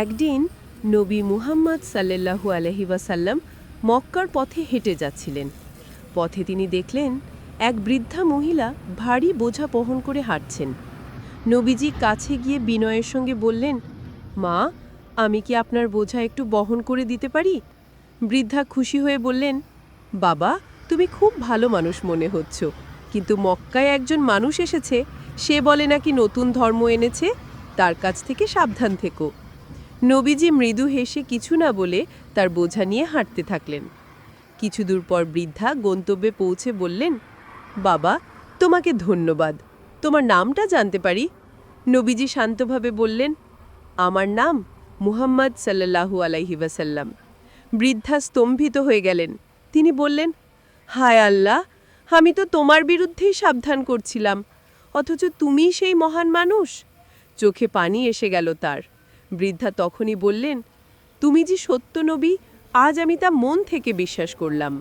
একদিন নবী মুহাম্মদ সাল্লাল্লাহু আলহি ওয়াসাল্লাম মক্কার পথে হেঁটে যাচ্ছিলেন। পথে তিনি দেখলেন এক বৃদ্ধা মহিলা ভারী বোঝা বহন করে হাঁটছেন। নবীজি কাছে গিয়ে বিনয়ের সঙ্গে বললেন, মা, আমি কি আপনার বোঝা একটু বহন করে দিতে পারি? বৃদ্ধা খুশি হয়ে বললেন, বাবা, তুমি খুব ভালো মানুষ মনে হচ্ছ, কিন্তু মক্কায় একজন মানুষ এসেছে, সে বলে নাকি নতুন ধর্ম এনেছে, তার কাছ থেকে সাবধান থেকো। নবীজি মৃদু হেসে কিছু না বলে তার বোঝা নিয়ে হাঁটতে থাকলেন। কিছু দূর পর বৃদ্ধা গন্তব্যে পৌঁছে বললেন, বাবা, তোমাকে ধন্যবাদ। তোমার নামটা জানতে পারি? নবীজি শান্তভাবে বললেন, আমার নাম মুহাম্মদ সাল্লাল্লাহু আলাইহি ওয়াসাল্লাম। বৃদ্ধা স্তম্ভিত হয়ে গেলেন। তিনি বললেন, হায় আল্লাহ, আমি তো তোমার বিরুদ্ধেই সাবধান করছিলাম, অথচ তুমিই সেই মহান মানুষ? চোখে পানি এসে গেল তার। বৃদ্ধা তখনই বললেন তুমি যে সত্য নবী আজ আমি তা মন থেকে বিশ্বাস করলাম।